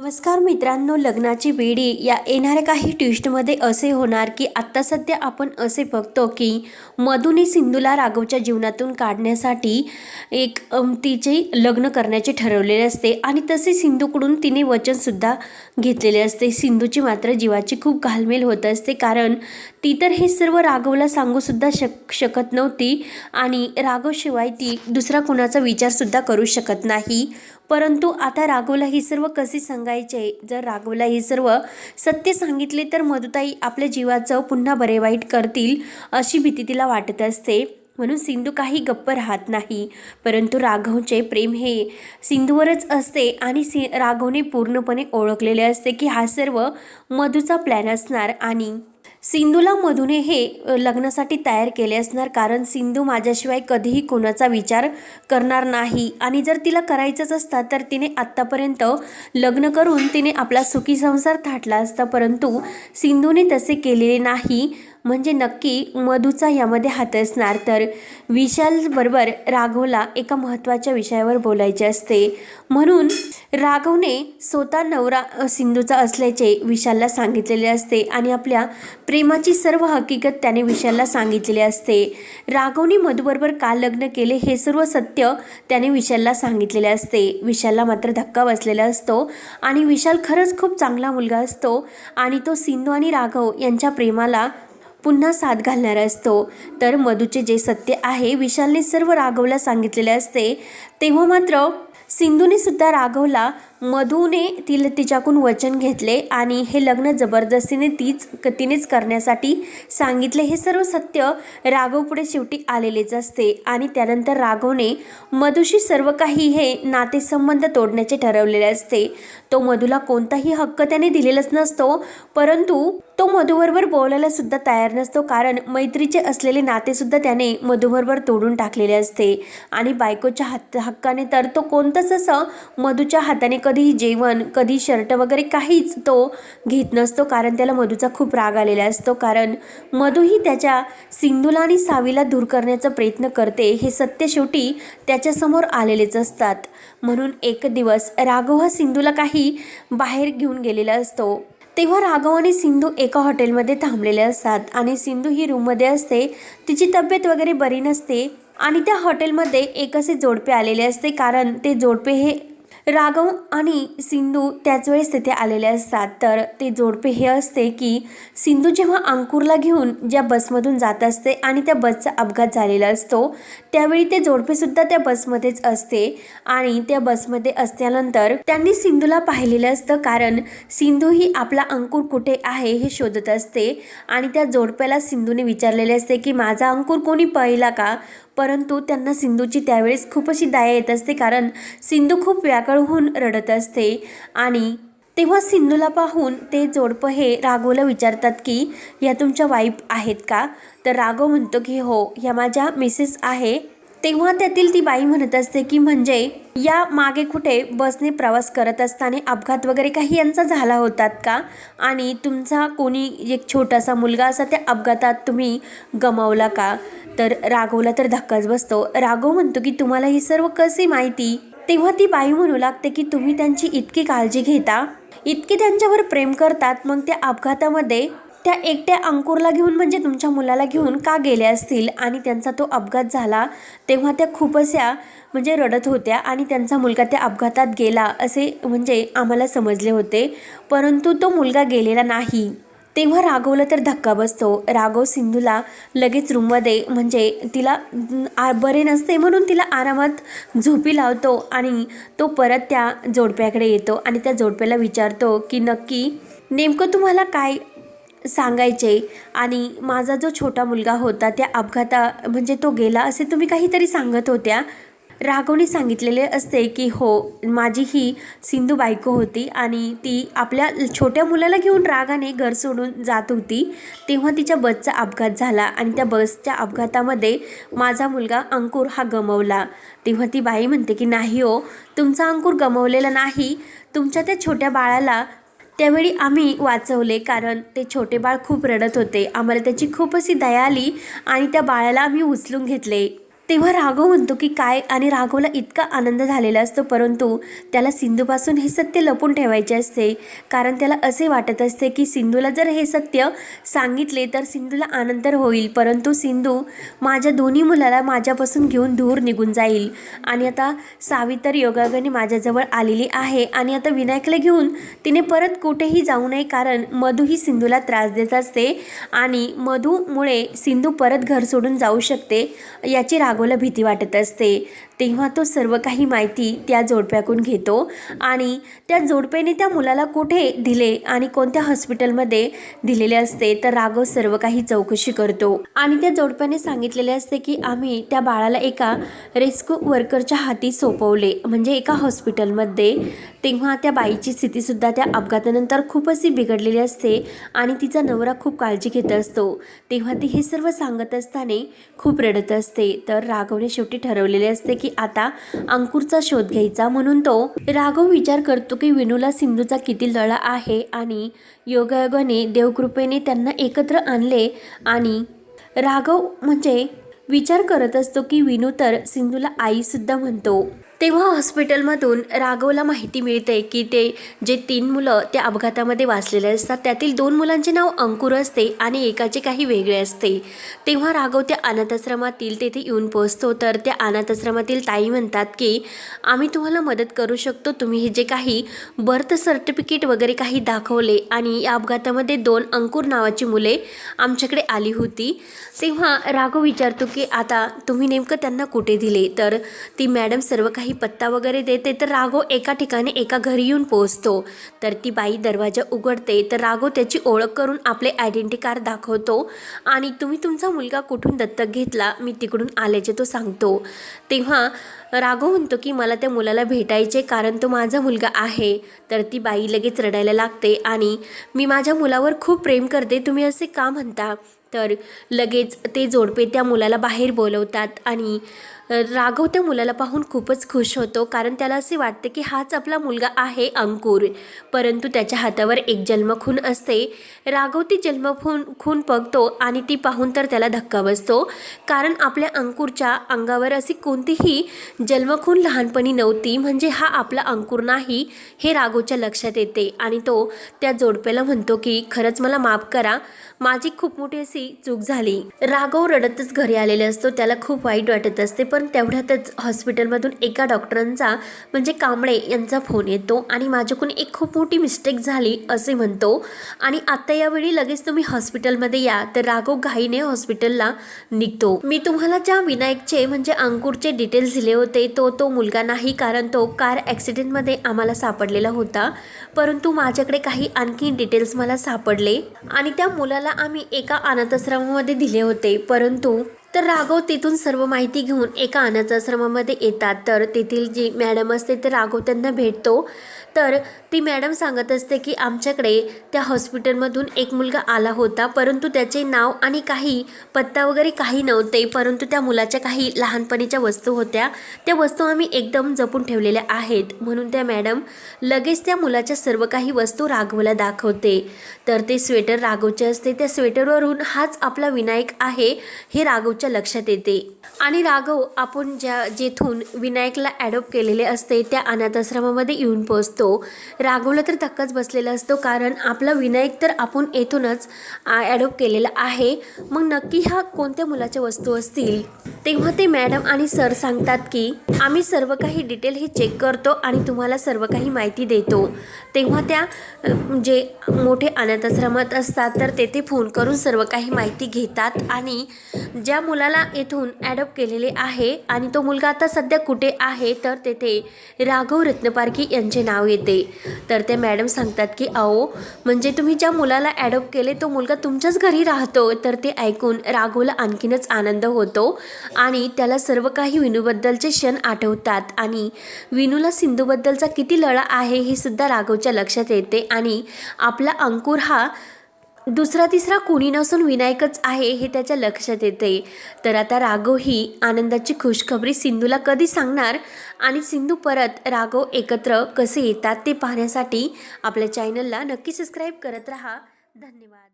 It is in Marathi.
नमस्कार मित्रांनो लग्नाची बेडी या येणाऱ्या काही ट्विस्टमध्ये असे होणार की आत्ता सध्या आपण असे बघतो की मधुने सिंधूला राघवच्या जीवनातून काढण्यासाठी एक तिचे लग्न करण्याचे ठरवलेले असते आणि तसे सिंधूकडून तिने वचनसुद्धा घेतलेले असते. सिंधूची मात्र जीवाची खूप घालमेल होत असते कारण ती तर हे सर्व राघवला सांगूसुद्धा शक शकत नव्हती आणि राघवशिवाय ती दुसरा कुणाचा विचारसुद्धा करू शकत नाही. परंतु आता राघवला ही सर्व कसे सांगायचे? जर राघवला हे सर्व सत्य सांगितले तर मधुताई आपल्या जीवाचं पुन्हा बरे वाईट करतील अशी भीती तिला वाटत असते. म्हणून सिंधू काही गप्प राहत नाही. परंतु राघवचे प्रेम हे सिंधूवरच असते आणि सि राघवने पूर्णपणे ओळखलेले असते की हा सर्व मधूचा प्लॅन असणार आणि सिंधूला मधूने हे लग्नासाठी तयार केले असणार कारण सिंधू माझ्याशिवाय कधीही कोणाचा विचार करणार नाही. आणि जर तिला करायचंच असतं तर तिने आत्तापर्यंत लग्न करून तिने आपला सुखी संसार थाटला असता परंतु सिंधूने तसे केलेले नाही. म्हणजे नक्की मधूचा यामध्ये हात असणार. तर विशालबरोबर राघवला एका महत्त्वाच्या विषयावर बोलायचे असते. म्हणून राघवने स्वतः नवरा सिंधूचा असल्याचे विशालला सांगितलेले असते आणि आपल्या प्रेमाची सर्व हकीकत त्याने विशालला सांगितलेली असते. राघवने मधूबरोबर का लग्न केले हे सर्व सत्य त्याने विशालला सांगितलेले असते. विशालला मात्र धक्का बसलेला असतो आणि विशाल खरंच खूप चांगला मुलगा असतो आणि तो सिंधू आणि राघव यांच्या प्रेमाला पुन्हा साथ घालणारा असतो. तर मधूचे जे सत्य आहे विशालने सर्व राघवला सांगितलेले असते. तेव्हा मात्र सिंधूने सुद्धा राघवला मधूने तिला तिच्याकडून वचन घेतले आणि हे लग्न जबरदस्तीने तीच तिनेच करण्यासाठी सांगितले. हे सर्व सत्य राघवपुढे शेवटी आलेलेच असते आणि त्यानंतर राघवने मधूशी सर्व काही हे नातेसंबंध तोडण्याचे ठरवलेले असते. तो मधूला कोणताही हक्क त्याने दिलेलाच नसतो परंतु तो मधूबरोबर बोलायला सुद्धा तयार नसतो कारण मैत्रीचे असलेले नातेसुद्धा त्याने मधूबरोबर तोडून टाकलेले असते. आणि बायकोच्या हात हक्काने तर तो कोणतंच असं मधूच्या हाताने कधी जेवण कधी शर्ट वगैरे काहीच तो घेत नसतो कारण त्याला मधूचा खूप राग आलेला असतो. कारण मधूही त्याच्या सिंधूला आणि सावीला दूर करण्याचा प्रयत्न करते. हे सत्य शेवटी त्याच्यासमोर आलेलेच असतात. म्हणून एक दिवस राघव हा सिंधूला काही बाहेर घेऊन गेलेला असतो. तेव्हा राघव आणि सिंधू एका हॉटेलमध्ये थांबलेले असतात आणि सिंधू ही रूममध्ये असते. तिची तब्येत वगैरे बरी नसते आणि त्या हॉटेलमध्ये एक असे जोडपे आलेले असते. कारण ते जोडपे हे राघव आणि सिंधू त्याच वेळेस तिथे आलेले असतात. तर ते जोडपे हे असते की सिंधू जेव्हा अंकुरला घेऊन ज्या बसमधून जात असते आणि त्या बसचा अपघात झालेला असतो त्यावेळी ते जोडपेसुद्धा त्या बसमध्येच असते आणि त्या बसमध्ये असल्यानंतर त्यांनी सिंधूला पाहिलेलं असतं कारण सिंधू ही आपला अंकुर कुठे आहे हे शोधत असते आणि त्या जोडप्याला सिंधूने विचारलेले असते की माझा अंकुर कोणी पाहिला का? परंतु त्यांना सिंधूची त्यावेळेस खूप अशी दया येत असते कारण सिंधू खूप व्याकळ होऊन रडत असते. आणि तेव्हा सिंधूला पाहून ते जोडपं हे राघवला विचारतात की या तुमच्या वाईफ आहेत का? तर राघव म्हणतो की हो या माझ्या मिसेस आहे. तेव्हा त्यातील ती बाई म्हणत असते की म्हणजे या मागे कुठे बसने प्रवास करत असताना अपघात वगैरे काही यांचा झाला होतात का? आणि तुमचा कोणी एक छोटासा मुलगा असा त्या अपघातात तुम्ही गमावला का? तर राघवला तर धक्काच बसतो. राघव म्हणतो की तुम्हाला ही सर्व कशी माहिती? तेव्हा ती बाई म्हणू लागते की तुम्ही त्यांची इतकी काळजी घेता? इतकी त्यांच्यावर प्रेम करतात? मग त्या अपघातामध्ये त्या एकट्या अंकुरला घेऊन म्हणजे तुमच्या मुलाला घेऊन का गेल्या असतील? आणि त्यांचा तो अपघात झाला तेव्हा त्या खूप अशा म्हणजे रडत होत्या आणि त्यांचा मुलगा त्या अपघातात गेला असे म्हणजे आम्हाला समजले होते. परंतु तो मुलगा गेलेला नाही. तेव्हा राघवला तर धक्का बसतो. राघव सिंधूला लगेच रूममध्ये म्हणजे तिला आ- बरे नसते म्हणून तिला आरामात झोपी लावतो आणि तो परत त्या जोडप्याकडे येतो आणि त्या जोडप्याला विचारतो की नक्की नेमकं तुम्हाला काय सांगायचे? आणि माझा जो छोटा मुलगा होता त्या अपघाता म्हणजे तो गेला असे तुम्ही काहीतरी सांगत होत्या? राघवने सांगितलेले असते की हो माझी ही सिंधू बायको होती आणि ती आपल्या छोट्या मुलाला घेऊन रागाने घर सोडून जात होती. तेव्हा तिच्या बसचा अपघात झाला आणि त्या बसच्या अपघातामध्ये माझा मुलगा अंकुर हा गमवला. तेव्हा ती बाई म्हणते की नाही हो तुमचा अंकुर गमवलेला नाही. तुमच्या त्या छोट्या बाळाला त्यावेळी आम्ही वाचवले कारण ते छोटे बाळ खूप रडत होते. आम्हाला त्याची खूप अशी दया आली आणि त्या बाळाला आम्ही उचलून घेतले. तेव्हा राघव म्हणतो की काय आणि राघवला इतका आनंद झालेला असतो परंतु त्याला सिंधूपासून हे सत्य लपून ठेवायचे असते. कारण त्याला असे वाटत असते की सिंधूला जर हे सत्य सांगितले तर सिंधूला आनंद तर होईल परंतु सिंधू माझ्या दोन्ही मुलाला माझ्यापासून घेऊन दूर निघून जाईल. आणि आता सावित्री तर माझ्याजवळ आलेली आहे आणि आता विनायकला घेऊन तिने परत कुठेही जाऊ नये कारण मधू ही सिंधूला त्रास देत असते आणि मधूमुळे सिंधू परत घर सोडून जाऊ शकते याची राग राघवला भीती वाटत असते. तेव्हा तो सर्व काही माहिती त्या जोडप्याकडून घेतो आणि त्या जोडप्याने त्या मुलाला कुठे दिले आणि कोणत्या हॉस्पिटलमध्ये दिलेले असते तर राघव सर्व काही चौकशी करतो. आणि त्या जोडप्याने सांगितलेले असते की आम्ही त्या बाळाला एका रेस्क्यू वर्करच्या हाती सोपवले म्हणजे एका हॉस्पिटलमध्ये. तेव्हा त्या बाईची स्थितीसुद्धा त्या अपघातानंतर खूप अशी बिघडलेली असते आणि तिचा नवरा खूप काळजी घेत असतो. तेव्हा ती हे सर्व सांगत असताना खूप रडत असते. तर राघवने शेवटी ठरवलेले असते की आता अंकुरचा शोध घ्यायचा म्हणून तो राघव विचार करतो की विनूला सिंधूचा किती लळा आहे आणि योगायोगाने देवकृपेने त्यांना एकत्र आणले आणि राघव म्हणजे विचार करत असतो की विनू तर सिंधूला आईसुद्धा म्हणतो. तेव्हा हॉस्पिटलमधून राघवला माहिती मिळते की ते जे तीन मुलं त्या अपघातामध्ये वाचलेले असतात त्यातील दोन मुलांचे नाव अंकुर असते आणि एकाचे काही वेगळे असते. तेव्हा राघव त्या अनाथाश्रमातील तेथे येऊन पोहोचतो. तर त्या अनाथाश्रमातील ताई म्हणतात की आम्ही तुम्हाला मदत करू शकतो. तुम्ही हे जे काही बर्थ सर्टिफिकेट वगैरे काही दाखवले आणि या अपघातामध्ये दोन अंकुर नावाची मुले आमच्याकडे आली होती. तेव्हा राघव विचारतो की आता तुम्ही नेमकं त्यांना कुठे दिले? तर ती मॅडम सर्व काही पत्ता वगैरे देते तर राघव एका ठिकाणी एका घरी येऊन पोहोचतो. तर ती बाई दरवाजा उघडते तर राघव त्याची ओळख करून आपले आयडेंटिटी कार्ड दाखवतो. आणि तुम्ही तुमचा मुलगा कुठून दत्तक घेतला? मी तिकडून आल्याचे तो सांगतो. तेव्हा राघव म्हणतो की मला त्या मुलाला भेटायचे कारण तो माझा मुलगा आहे. तर ती बाई लगेच रडायला लागते आणि मी माझ्या मुलावर खूप प्रेम करते तुम्ही असे का म्हणता? तर लगेच ते जोडपे त्या मुलाला बाहेर बोलवतात आणि राघव त्या मुलाला पाहून खूपच खुश होतो कारण त्याला असे वाटते की हाच आपला मुलगा आहे अंकुर. परंतु त्याच्या हातावर एक जन्मखून असते. राघव ती जन्मखून खून बघतो आणि ती पाहून तर त्याला धक्का बसतो. कारण आपल्या अंकुरच्या अंगावर अशी कोणतीही जन्मखून लहानपणी नव्हती म्हणजे हा आपला अंकुर नाही हे राघवच्या लक्षात येते. आणि तो त्या जोडप्याला म्हणतो की खरंच मला माफ करा माझी खूप मोठी अशी चूक झाली. राघव रडतच घरी आलेले असतो त्याला खूप वाईट वाटत असते पण तेवढ्यातच हॉस्पिटलमधून एका डॉक्टरांचा म्हणजे कांबळे यांचा फोन येतो आणि माझ्याकडून एक खूप मोठी मिस्टेक झाली असे म्हणतो. आणि आता यावेळी लगेच तुम्ही हॉस्पिटलमध्ये या तर राघव घाईने हॉस्पिटलला निघतो. मी तुम्हाला ज्या विनायकचे म्हणजे अंकुरचे डिटेल्स दिले होते. तो तो मुलगा नाही कारण तो कार ॲक्सिडेंटमध्ये आम्हाला सापडलेला होता. परंतु माझ्याकडे काही आणखी डिटेल्स मला सापडले आणि त्या मुलाला आम्ही एका अनाथाश्रमामध्ये दिले होते. परंतु तर राघव तिथून सर्व माहिती घेऊन एका अनाथाश्रमामध्ये येतात. तर तेथील जी मॅडम असते ते राघव त्यांना भेटतो. तर ती मॅडम सांगत असते की आमच्याकडे त्या हॉस्पिटलमधून एक मुलगा आला होता परंतु त्याचे नाव आणि काही पत्ता वगैरे काही नव्हते परंतु त्या मुलाच्या काही लहानपणीच्या वस्तू होत्या. त्या वस्तू आम्ही एकदम जपून ठेवलेल्या आहेत. म्हणून त्या मॅडम लगेच त्या मुलाच्या सर्व काही वस्तू राघवला दाखवते. तर ते स्वेटर राघवचे असते. त्या स्वेटरवरून हाच आपला विनायक आहे हे राघव राघवच्या लक्षात येते. आणि राघव आपण ज्या जेथून विनायकला ॲडॉप्ट केलेले असते त्या अनाथाश्रमामध्ये येऊन पोहोचतो. राघवला तर धक्काच बसलेला असतो कारण आपला विनायक तर आपण येथूनच ॲडॉप्ट केलेला आहे. मग नक्की ह्या कोणत्या मुलाच्या वस्तू असतील? तेव्हा ते मॅडम आणि सर सांगतात की आम्ही सर्व काही डिटेल हे चेक करतो आणि तुम्हाला सर्व काही माहिती देतो. तेव्हा त्या जे मोठे अनाथाश्रमात असतात तर तेथे फोन करून सर्व काही माहिती घेतात आणि ज्या मुलाला येथून ॲडॉप्ट केलेले आहे आणि तो मुलगा आता सध्या कुठे आहे तर तेथे राघव रत्नपारखी यांचे नाव येते. तर त्या मॅडम सांगतात की अहो म्हणजे तुम्ही ज्या मुलाला ॲडॉप्ट केले तो मुलगा तुमच्याच घरी राहतो. तर ते ऐकून राघवला आणखीनच आनंद होतो आणि त्याला सर्व काही विनूबद्दलचे क्षण आठवतात आणि विनूला सिंधूबद्दलचा किती लळा आहे हे सुद्धा राघवच्या लक्षात येते आणि आपला अंकुर हा दुसरा तिसरा कुणी नसून विनायकच आहे हे त्याच्या लक्षात येते तर आता राघव ही आनंदाची खुशखबरी सिंधूला कधी सांगणार? आणि सिंधू परत राघव एकत्र कसे येतात ते पाहण्यासाठी आपल्या चॅनलला नक्की सबस्क्राईब करत राहा. धन्यवाद.